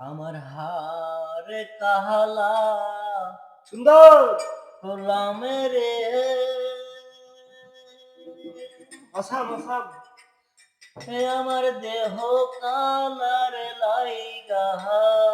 আমার হার কাহালা সুন্দর। করলাম রে। আসাম আসাম এ আমার দেহ কালার লাইগাহারে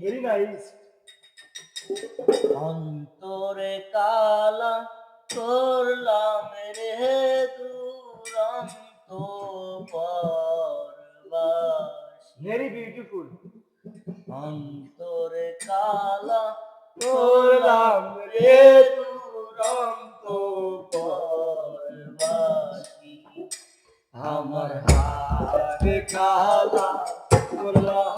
ভেরি নাইস অন্তরে কালা করলাম ভেরি বিউটিফুল অন্তরে কালা করলাম রে দুরন্ত আমার হাতে কালা করলাম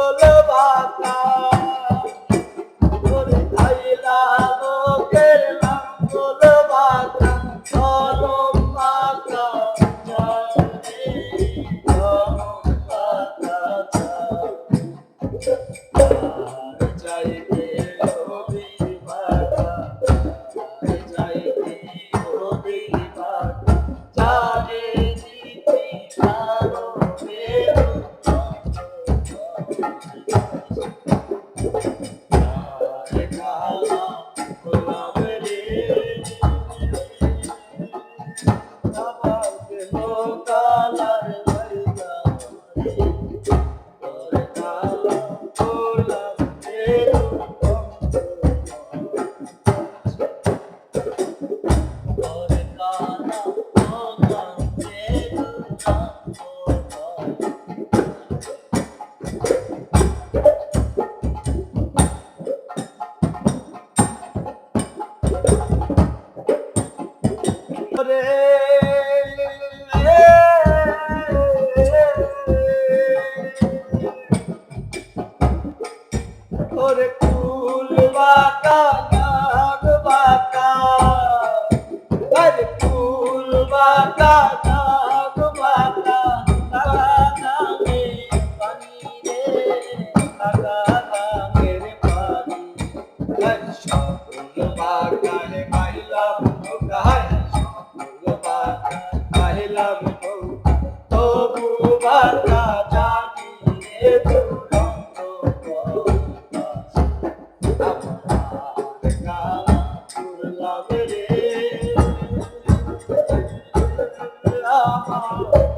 রে দুরন্ত বাকা, নাগ বাকা। আরে কুল বাকা, নাগ বাকা। লাগা নামে পানি রে লাগা নামে রে পানি। আরে সকল বাগানে পাইলাম নৌকা সকল বাগান পাইলাম নৌকা তবু বাতা জানি রে আমার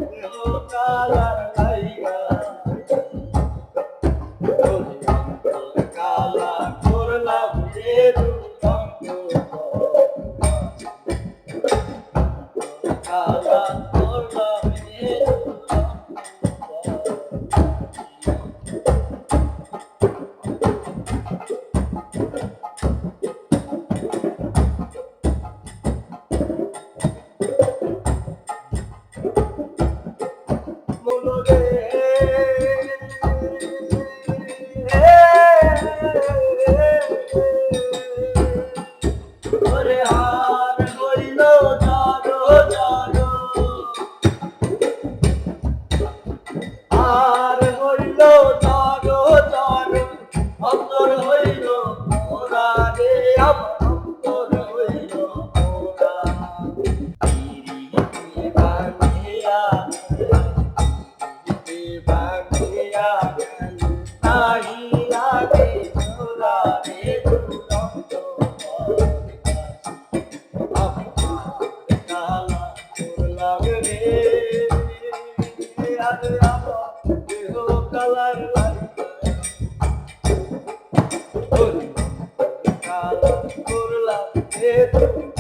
Thank you.